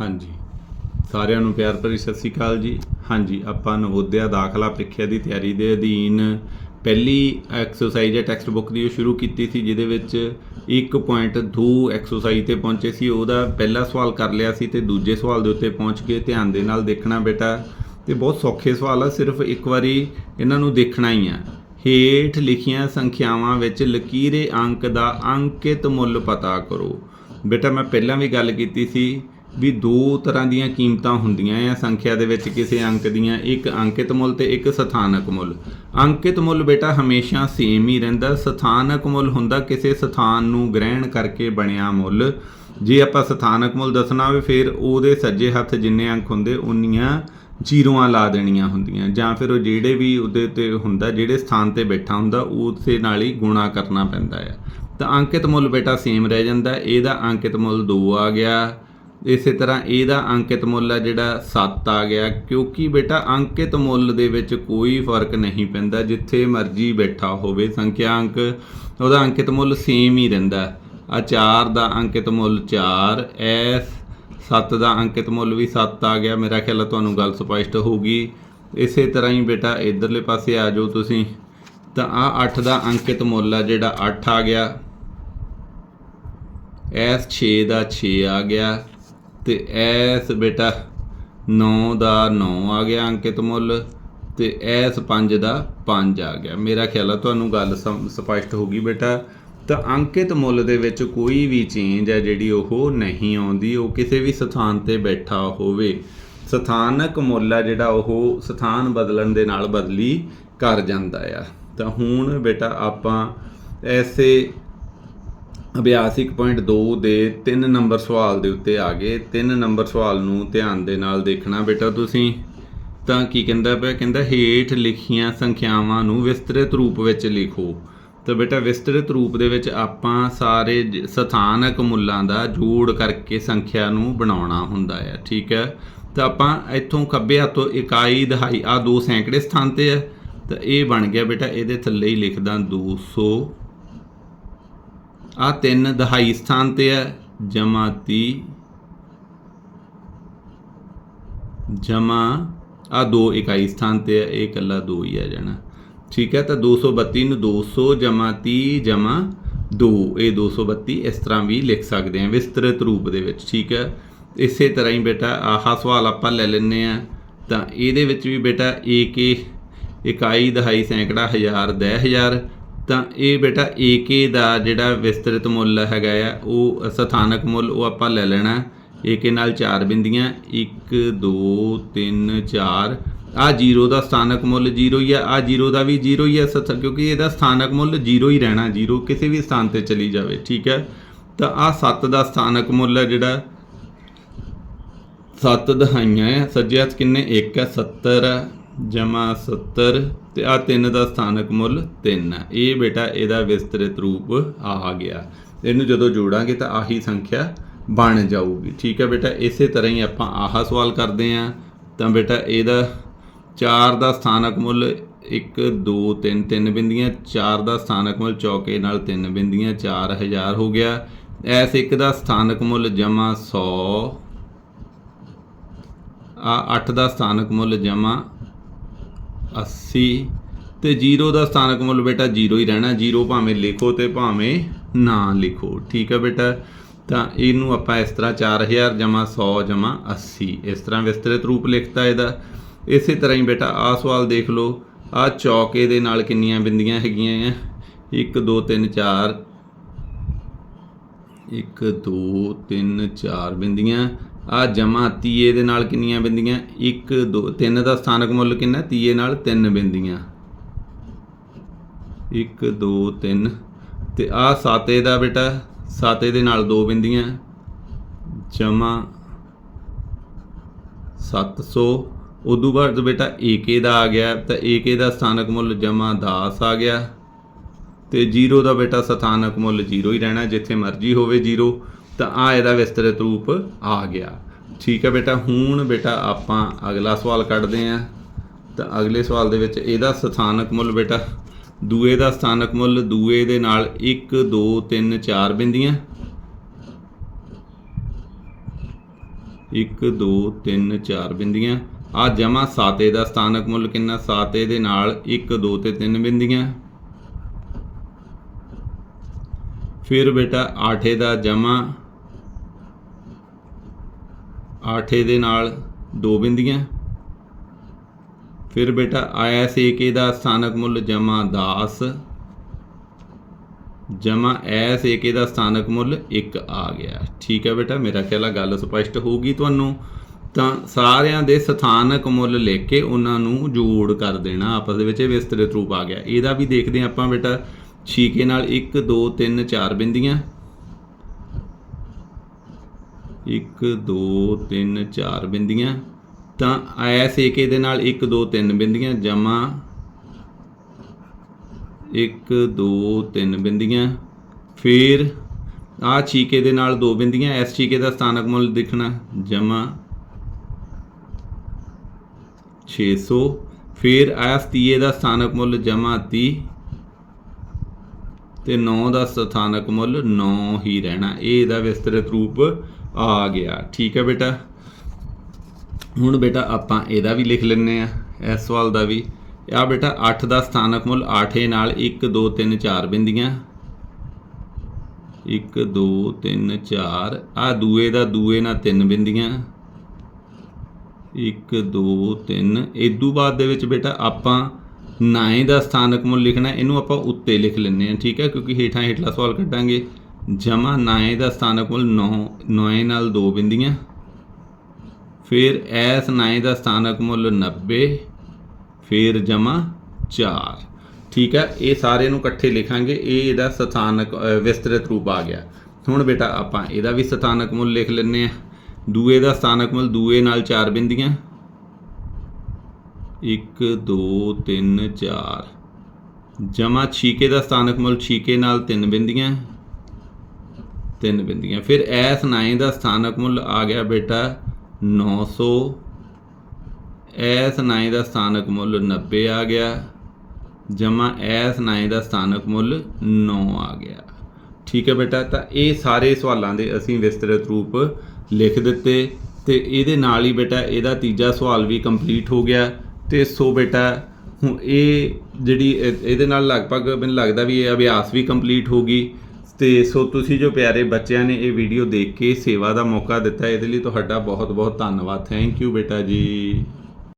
ਹਾਂਜੀ। ਸਾਰਿਆਂ ਨੂੰ ਪਿਆਰ ਭਰੀ ਸਤਿ ਸ਼੍ਰੀ ਅਕਾਲ ਜੀ। ਹਾਂਜੀ, ਆਪਾਂ ਨਵੋਦਿਆ ਦਾਖਲਾ ਪ੍ਰੀਖਿਆ ਦੀ ਤਿਆਰੀ ਦੇ ਅਧੀਨ ਪਹਿਲੀ ਐਕਸਰਸਾਈਜ਼ ਹੈ ਟੈਕਸਟ ਬੁੱਕ ਦੀ ਉਹ ਸ਼ੁਰੂ ਕੀਤੀ ਸੀ, ਜਿਹਦੇ ਵਿੱਚ 1.2 ਐਕਸਰਸਾਈਜ਼ ਤੇ ਪਹੁੰਚੇ ਸੀ। ਉਹਦਾ ਪਹਿਲਾ ਸਵਾਲ ਕਰ ਲਿਆ ਸੀ ਤੇ ਦੂਜੇ ਸਵਾਲ ਦੇ ਉੱਤੇ ਪਹੁੰਚ ਕੇ ਧਿਆਨ ਦੇ ਨਾਲ ਦੇਖਣਾ ਬੇਟਾ। ਤੇ ਬਹੁਤ ਸੌਖੇ ਸਵਾਲ ਆ, ਸਿਰਫ ਇੱਕ ਵਾਰੀ ਇਹਨਾਂ ਨੂੰ ਦੇਖਣਾ ਹੀ ਆ। ਹੇਠ ਲਿਖੀਆਂ ਸੰਖਿਆਵਾਂ ਵਿੱਚ ਲਕੀਰੇ ਅੰਕ ਦਾ ਅੰਕਿਤ ਮੁੱਲ ਪਤਾ ਕਰੋ। ਬੇਟਾ, ਮੈਂ ਪਹਿਲਾਂ ਵੀ ਗੱਲ ਕੀਤੀ ਸੀ ਵੀ ਦੋ ਤਰ੍ਹਾਂ ਦੀਆਂ ਕੀਮਤਾਂ ਹੁੰਦੀਆਂ ਆ ਸੰਖਿਆ ਦੇ ਵਿੱਚ ਕਿਸੇ ਅੰਕ ਦੀਆਂ, ਇੱਕ ਅੰਕਿਤ ਮੁੱਲ ਤੇ ਇੱਕ ਸਥਾਨਕ ਮੁੱਲ। ਅੰਕਿਤ ਮੁੱਲ ਬੇਟਾ ਹਮੇਸ਼ਾ ਸੇਮ ਹੀ ਰਹਿੰਦਾ, ਸਥਾਨਕ ਮੁੱਲ ਹੁੰਦਾ ਕਿਸੇ ਸਥਾਨ ਨੂੰ ਗ੍ਰਹਿਣ ਕਰਕੇ ਬਣਿਆ ਮੁੱਲ। ਜੇ ਆਪਾਂ ਸਥਾਨਕ ਮੁੱਲ ਦੱਸਣਾ ਹੋਵੇ, ਫਿਰ ਉਹਦੇ ਸੱਜੇ ਹੱਥ ਜਿੰਨੇ ਅੰਕ ਹੁੰਦੇ, ਉਨੀਆਂ ਜ਼ੀਰੋਆਂ ਲਾ ਦੇਣੀਆਂ ਹੁੰਦੀਆਂ। ਜਾਂ ਫਿਰ ਉਹ ਜਿਹੜੇ ਵੀ ਉਹਦੇ ਤੇ ਹੁੰਦਾ, ਜਿਹੜੇ ਸਥਾਨ ਤੇ ਬੈਠਾ ਹੁੰਦਾ, ਉਸੇ ਨਾਲ ਹੀ ਗੁਣਾ ਕਰਨਾ ਪੈਂਦਾ ਹੈ ਤਾਂ ਅੰਕਿਤ ਮੁੱਲ ਬੇਟਾ ਸੇਮ ਰਹਿ ਜਾਂਦਾ, ਇਹਦਾ ਅੰਕਿਤ ਮੁੱਲ 2 ਆ ਗਿਆ। ਇਸੇ ਤਰ੍ਹਾਂ ਇਹਦਾ ਅੰਕਿਤ ਮੁੱਲ ਹੈ ਜਿਹੜਾ 7 ਆ ਗਿਆ, ਕਿਉਂਕਿ ਬੇਟਾ ਅੰਕਿਤ ਮੁੱਲ ਦੇ ਵਿੱਚ ਕੋਈ ਫ਼ਰਕ ਨਹੀਂ ਪੈਂਦਾ, ਜਿੱਥੇ ਮਰਜ਼ੀ ਬੈਠਾ ਹੋਵੇ ਸੰਖਿਆ ਅੰਕ ਉਹਦਾ ਅੰਕਿਤ ਮੁੱਲ ਸੇਮ ਹੀ ਰਹਿੰਦਾ ਆ 4 ਦਾ ਅੰਕਿਤ ਮੁੱਲ 4 ਐਸ 7 ਦਾ ਅੰਕਿਤ ਮੁੱਲ ਵੀ 7 ਆ ਗਿਆ, ਮੇਰਾ ਖਿਆਲ ਹੈ ਤੁਹਾਨੂੰ ਗੱਲ ਸਪਸ਼ਟ ਹੋਊਗੀ। ਇਸੇ ਤਰ੍ਹਾਂ ਹੀ ਬੇਟਾ ਇਧਰਲੇ ਪਾਸੇ ਆ ਜਾਓ ਤੁਸੀਂ। ਤਾਂ ਆ 8 ਦਾ ਅੰਕਿਤ ਮੁੱਲ ਆ ਜਿਹੜਾ 8 ਆ ਗਿਆ, ਐਸ 6 ਦਾ 6 ਆ ਗਿਆ ਤੇ ਐਸ ਬੇਟਾ 9 ਦਾ 9 ਆ ਗਿਆ ਅੰਕਿਤ ਮੁੱਲ ਤੇ ਐਸ 5 ਦਾ 5 ਆ ਗਿਆ। ਮੇਰਾ ਖਿਆਲ ਆ ਤੁਹਾਨੂੰ ਗੱਲ ਸਮ- ਸਪਸ਼ਟ ਹੋ ਗਈ ਬੇਟਾ। ਤਾਂ ਅੰਕਿਤ ਮੁੱਲ ਦੇ ਵਿੱਚ ਕੋਈ ਵੀ ਚੇਂਜ ਹੈ ਜਿਹੜੀ ਉਹ ਨਹੀਂ ਆਉਂਦੀ, ਉਹ ਕਿਸੇ ਵੀ ਸਥਾਨ ਤੇ ਬੈਠਾ ਹੋਵੇ। ਸਥਾਨਕ ਮੁੱਲ ਹੈ ਜਿਹੜਾ ਉਹ ਸਥਾਨ ਬਦਲਣ ਦੇ ਨਾਲ ਬਦਲੀ ਕਰ ਜਾਂਦਾ ਆ। ਤਾਂ ਹੁਣ ਬੇਟਾ ਆਪਾਂ ਐਸੇ ਅਭਿਆਸ 1.2 ਦੇ 3 ਨੰਬਰ ਸਵਾਲ ਦੇ ਉੱਤੇ ਆ ਗਏ। 3 ਨੰਬਰ ਸਵਾਲ ਨੂੰ ਧਿਆਨ ਦੇ ਨਾਲ ਦੇਖਣਾ ਬੇਟਾ ਤੁਸੀਂ। ਤਾਂ ਕੀ ਕਹਿੰਦਾ ਪਿਆ? ਕਹਿੰਦਾ, ਹੇਠ ਲਿਖੀਆਂ ਸੰਖਿਆਵਾਂ ਨੂੰ ਵਿਸਤ੍ਰਿਤ ਰੂਪ ਵਿੱਚ ਲਿਖੋ। ਤਾਂ ਬੇਟਾ, ਵਿਸਤ੍ਰਿਤ ਰੂਪ ਦੇ ਵਿੱਚ ਆਪਾਂ ਸਾਰੇ ਸਥਾਨਕ ਮੁੱਲਾਂ ਦਾ ਜੋੜ ਕਰਕੇ ਸੰਖਿਆ ਨੂੰ ਬਣਾਉਣਾ ਹੁੰਦਾ ਹੈ ਠੀਕ ਹੈ? ਤਾਂ ਆਪਾਂ ਇੱਥੋਂ ਖੱਬੇ ਹੱਥੋਂ ਇਕਾਈ, ਦਹਾਈ ਆ ਦੋ ਸੈਂਕੜੇ ਸਥਾਨ ਤੇ ਹੈ ਤਾਂ ਇਹ ਬਣ ਗਿਆ ਬੇਟਾ, ਇਹਦੇ ਥੱਲੇ ਹੀ ਲਿਖਦਾ 200 ਆ ਤਿੰਨ ਦਹਾਈ ਸਥਾਨ ਤੇ ਹੈ ਜਮਾਤੀ ਜਮਾ, ਆ ਦੋ ਇਕਾਈ ਸਥਾਨ ਤੇ ਹੈ, ਇਹ ਇਕੱਲਾ ਦੋ ਹੀ ਆ ਜਾਣਾ। ਠੀਕ ਹੈ, ਤਾਂ 232 ਨੂੰ 200 ਜਮਾ 30 ਜਮਾ 2 ਇਹ 232 ਇਸ ਤਰ੍ਹਾਂ ਵੀ ਲਿਖ ਸਕਦੇ ਹਾਂ, ਵਿਸਤ੍ਰਿਤ ਰੂਪ ਦੇ ਵਿੱਚ, ਠੀਕ ਹੈ। ਇਸੇ ਤਰ੍ਹਾਂ ਹੀ ਬੇਟਾ, ਆਹਾ ਸਵਾਲ ਆਪਾਂ ਲੈ ਲੈਨੇ ਆ ਤਾਂ ਇਹਦੇ ਵਿੱਚ ਵੀ ਬੇਟਾ, ਏਕ ਇਕਾਈ ਦਹਾਈ ਸੈਂਕੜਾ ਹਜ਼ਾਰ ਦਹ ਹਜ਼ਾਰ ਤਾਂ ਇਹ ਬੇਟਾ ਏਕੇ ਦਾ ਜਿਹੜਾ ਵਿਸਤ੍ਰਿਤ ਮੁੱਲ ਹੈਗਾ ਆ, ਉਹ ਸਥਾਨਕ ਮੁੱਲ ਉਹ ਆਪਾਂ ਲੈ ਲੈਣਾ। ਏਕੇ ਨਾਲ ਚਾਰ ਬਿੰਦੀਆਂ 1 2 3 4 ਆ ਜ਼ੀਰੋ ਦਾ ਸਥਾਨਕ ਮੁੱਲ ਜ਼ੀਰੋ ਹੀ ਆ ਆ ਜ਼ੀਰੋ ਦਾ ਵੀ ਜ਼ੀਰੋ ਹੀ ਆ ਸਥ ਕਿਉਂਕਿ ਇਹਦਾ ਸਥਾਨਕ ਮੁੱਲ ਜ਼ੀਰੋ ਹੀ ਰਹਿਣਾ, ਜ਼ੀਰੋ ਕਿਸੇ ਵੀ ਸਥਾਨ ਤੇ ਚਲੀ ਜਾਵੇ, ਠੀਕ ਹੈ ਤਾਂ ਆ 7 ਦਾ ਸਥਾਨਕ ਮੁੱਲ ਹੈ ਜਿਹੜਾ 7 ਦਹਾਈਆਂ ਹੈ ਸੱਜੇ ਹੱਥ ਕਿੰਨੇ? 1 ਹੈ 70 ਜਮਾ 70 ਤੇ ਆ 3 ਦਾ ਸਥਾਨਕ ਮੁੱਲ 3 ਹੈ। ਇਹ ਬੇਟਾ ਇਹਦਾ ਵਿਸਤ੍ਰਿਤ ਰੂਪ ਆ ਗਿਆ। ਇਹਨੂੰ ਜਦੋਂ ਜੋੜਾਂਗੇ ਤਾਂ ਆਹੀ ਸੰਖਿਆ ਬਣ ਜਾਊਗੀ। ਠੀਕ ਹੈ ਬੇਟਾ, ਇਸੇ ਤਰ੍ਹਾਂ ਹੀ ਆਪਾਂ ਆਹ ਸਵਾਲ ਕਰਦੇ ਆਂ ਤਾਂ ਬੇਟਾ ਇਹਦਾ 4 ਦਾ ਸਥਾਨਕ ਮੁੱਲ 1 2 3 3 ਬਿੰਦੀਆਂ 4 ਦਾ ਸਥਾਨਕ ਮੁੱਲ ਚੌਕੇ ਨਾਲ 3 ਬਿੰਦੀਆਂ 4000 ਹੋ ਗਿਆ। ਐਸ ਇੱਕ ਦਾ ਸਥਾਨਕ ਮੁੱਲ ਜਮਾ 100 ਆ 8 ਦਾ ਸਥਾਨਕ ਮੁੱਲ ਜਮਾ 80 ਤੇ 0 ਦਾ ਸਥਾਨਕ ਮੁੱਲ ਬੇਟਾ 0 ਹੀ ਰਹਿਣਾ 0 ਭਾਵੇਂ ਲਿਖੋ ਤੇ ਭਾਵੇਂ ਨਾ ਲਿਖੋ, ਠੀਕ ਹੈ ਬੇਟਾ? ਤਾਂ ਇਹਨੂੰ ਆਪਾਂ ਇਸ ਤਰ੍ਹਾਂ 4000 ਜਮਾ 100 ਜਮਾ 80 ਇਸ ਤਰ੍ਹਾਂ ਵਿਸਤ੍ਰਿਤ ਰੂਪ ਲਿਖਤਾ ਇਹਦਾ। ਇਸੇ ਤਰ੍ਹਾਂ ਹੀ ਬੇਟਾ, ਆਹ ਸਵਾਲ ਦੇਖ ਲਓ ਆ ਚੌਕੇ ਦੇ ਨਾਲ ਕਿੰਨੀਆਂ ਬਿੰਦੀਆਂ ਹੈਗੀਆਂ ਆ? 1 2 3 4 1 2 3 4 ਬਿੰਦੀਆਂ। ਆ ਜਮਾ ਤੀਏ ਦੇ ਨਾਲ ਕਿੰਨੀਆਂ ਬਿੰਦੀਆਂ? 1 2 3 ਦਾ ਸਥਾਨਕ ਮੁੱਲ ਕਿੰਨਾ? ਤੀਏ ਨਾਲ 3 ਬਿੰਦੀਆਂ। 1 2 3 ਤੇ ਆ ਸਾਤੇ ਦਾ ਬੇਟਾ, ਸਾਤੇ ਦੇ ਨਾਲ ਦੋ ਬਿੰਦੀਆਂ। ਜਮਾ 700 ਉਦੋਂ ਬਾਅਦ ਬੇਟਾ ਏਕੇ ਦਾ ਆ ਗਿਆ, ਤਾਂ ਏਕੇ ਦਾ ਸਥਾਨਕ ਮੁੱਲ ਜਮਾ 10 ਆ ਗਿਆ। ਤੇ 0 ਦਾ ਬੇਟਾ ਸਥਾਨਕ ਮੁੱਲ 0 ਹੀ ਰਹਿਣਾ, ਜਿੱਥੇ ਮਰਜ਼ੀ ਹੋਵੇ 0 ਤਾਂ ਆ ਇਹਦਾ ਵਿਸਤ੍ਰਿਤ ਰੂਪ ਆ ਗਿਆ। ਠੀਕ ਹੈ ਬੇਟਾ, ਹੁਣ ਬੇਟਾ ਆਪਾਂ ਅਗਲਾ ਸਵਾਲ ਕੱਢਦੇ ਆਂ ਤਾਂ ਅਗਲੇ ਸਵਾਲ ਦੇ ਵਿੱਚ ਇਹਦਾ ਸਥਾਨਕ ਮੁੱਲ ਬੇਟਾ, ਦੂਏ ਦਾ ਸਥਾਨਕ ਮੁੱਲ ਦੂਏ ਦੇ ਨਾਲ 1 2 3 4 ਬਿੰਦੀਆਂ। 1 2 3 4 ਬਿੰਦੀਆਂ। ਆ ਜਮਾ ਸਾਤੇ ਦਾ ਸਥਾਨਕ ਮੁੱਲ ਕਿੰਨਾ? ਸਾਤੇ ਦੇ ਨਾਲ 1 2 ਤੇ 3 ਬਿੰਦੀਆਂ। ਫਿਰ ਬੇਟਾ ਆਠੇ ਦਾ ਜਮਾ, ਆਠੇ ਦੇ ਨਾਲ ਦੋ ਬਿੰਦੀਆਂ। ਫਿਰ ਬੇਟਾ ਆਇਸ ਏਕੇ ਦਾ ਸਥਾਨਕ ਮੁੱਲ ਜਮਾ 10 ਜਮਾ ਐਸ ਏਕੇ ਦਾ ਸਥਾਨਕ ਮੁੱਲ 1 ਆ ਗਿਆ। ਠੀਕ ਹੈ ਬੇਟਾ, ਮੇਰਾ ਖਿਆਲ ਗੱਲ ਸਪਸ਼ਟ ਹੋਊਗੀ ਤੁਹਾਨੂੰ। ਤਾਂ ਸਾਰਿਆਂ ਦੇ ਸਥਾਨਕ ਮੁੱਲ ਲਿਖ ਕੇ ਉਹਨਾਂ ਨੂੰ ਜੋੜ ਕਰ ਦੇਣਾ, ਆਪਸ ਦੇ ਵਿੱਚ ਵਿਸਤ੍ਰਿਤ ਰੂਪ ਆ ਗਿਆ। ਇਹਦਾ ਵੀ ਦੇਖਦੇ ਹਾਂ ਆਪਾਂ ਬੇਟਾ। ਛੀਕੇ ਨਾਲ 1 2 3 4 ਬਿੰਦੀਆਂ। 1 2 3 4 ਬਿੰਦੀਆਂ। ਤਾਂ ਐਸ ਏਕੇ ਦੇ ਨਾਲ 1 2 3 ਬਿੰਦੀਆਂ, ਜਮਾ। 1 2 3 ਬਿੰਦੀਆਂ। ਫਿਰ ਆ ਛੀਕੇ ਦੇ ਨਾਲ ਦੋ ਬਿੰਦੀਆਂ ਐਸ ਛੀਕੇ ਦਾ ਸਥਾਨਕ ਮੁੱਲ ਦਿਖਣਾ, ਜਮਾ 600 ਫਿਰ ਆਇਆ ਤੀਏ ਦਾ ਸਥਾਨਕ ਮੁੱਲ, ਜਮਾ 30 ਤੇ 9 ਦਾ ਸਥਾਨਕ ਮੁੱਲ 9 ਹੀ ਰਹਿਣਾ। ਇਹ ਇਹਦਾ ਵਿਸਤ੍ਰਿਤ ਰੂਪ ਆ ਗਿਆ। ਠੀਕ ਹੈ ਬੇਟਾ। ਹੁਣ ਬੇਟਾ ਆਪਾਂ ਇਹਦਾ ਵੀ ਲਿਖ ਲੈਨੇ ਆ ਇਸ ਸਵਾਲ ਦਾ ਵੀ। ਆ ਬੇਟਾ 8 ਦਾ ਸਥਾਨਕ ਮੁੱਲ 8 ਨਾਲ 1 2 3 4 ਬਿੰਦੀਆਂ। 1 2 3 4 ਆ ਦੂਏ ਦਾ ਦੂਏ ਨਾਲ 3 ਬਿੰਦੀਆਂ। 1 2 3 ਇਦੋਂ ਬਾਅਦ ਦੇ ਵਿੱਚ ਬੇਟਾ ਆਪਾਂ 9 ਦਾ ਸਥਾਨਕ ਮੁੱਲ ਲਿਖਣਾ, ਇਹਨੂੰ ਆਪਾਂ ਉੱਤੇ ਲਿਖ ਲੈਂਦੇ ਹਾਂ, ਠੀਕ ਹੈ? ਕਿਉਂਕਿ ਹੇਠਾਂ ਹੇਠਲਾ ਸਵਾਲ ਕੱਢਾਂਗੇ। ਜਮਾ 9 ਦਾ ਸਥਾਨਕ ਮੁੱਲ 9 9 ਨਾਲ ਦੋ ਬਿੰਦੀਆਂ। ਫਿਰ ਐਸ 9 ਦਾ ਸਥਾਨਕ ਮੁੱਲ 90 ਫਿਰ ਜਮਾ 4 ਠੀਕ ਹੈ? ਇਹ ਸਾਰੇ ਨੂੰ ਇਕੱਠੇ ਲਿਖਾਂਗੇ। ਇਹ ਇਹਦਾ ਸਥਾਨਕ ਵਿਸਤ੍ਰਿਤ ਰੂਪ ਆ ਗਿਆ। ਹੁਣ ਬੇਟਾ ਆਪਾਂ ਇਹਦਾ ਵੀ ਸਥਾਨਕ ਮੁੱਲ ਲਿਖ ਲੈਂਦੇ ਆ ਦੂਏ ਦਾ ਸਥਾਨਕ ਮੁੱਲ ਦੂਏ ਨਾਲ 4 ਬਿੰਦੀਆਂ। 1 2 3 4 ਜਮਾ ਛੀਕੇ ਦਾ ਸਥਾਨਕ ਮੁੱਲ ਛੀਕੇ ਨਾਲ 3 ਬਿੰਦੀਆਂ। 3 ਬਿੰਦੀਆਂ। ਫਿਰ ਐਸ 9 ਦਾ ਸਥਾਨਕ ਮੁੱਲ ਆ ਗਿਆ ਬੇਟਾ 900 ਐਸ 9 ਦਾ ਸਥਾਨਕ ਮੁੱਲ 90 ਆ ਗਿਆ। ਜਮਾ ਐਸ 9 ਦਾ ਸਥਾਨਕ ਮੁੱਲ 9 ਆ ਗਿਆ। ਠੀਕ ਹੈ ਬੇਟਾ, ਤਾਂ ਇਹ ਸਾਰੇ ਸਵਾਲਾਂ ਦੇ ਅਸੀਂ ਵਿਸਤ੍ਰਿਤ ਰੂਪ ਲਿਖ ਦਿੱਤੇ ਤੇ ਇਹਦੇ ਨਾਲ ਹੀ ਬੇਟਾ ਇਹਦਾ ਤੀਜਾ ਸਵਾਲ ਵੀ ਕੰਪਲੀਟ ਹੋ ਗਿਆ। ਤੇ ਸੋ ਬੇਟਾ, ਹੁਣ ਇਹ ਜਿਹੜੀ ਇਹਦੇ ਨਾਲ ਲਗਭਗ ਮੈਨੂੰ ਲੱਗਦਾ ਵੀ ਇਹ ਅਭਿਆਸ ਵੀ ਕੰਪਲੀਟ ਹੋ ਗਈ। ਤੇ ਸੋ ਤੁਸੀਂ ਜੋ ਪਿਆਰੇ ਬੱਚਿਆਂ ਨੇ ਇਹ ਵੀਡੀਓ ਦੇਖ ਕੇ ਸੇਵਾ ਦਾ ਮੌਕਾ ਦਿੱਤਾ, ਇਹਦੇ ਲਈ ਤੁਹਾਡਾ ਬਹੁਤ ਬਹੁਤ ਧੰਨਵਾਦ। ਥੈਂਕ ਯੂ ਬੇਟਾ ਜੀ।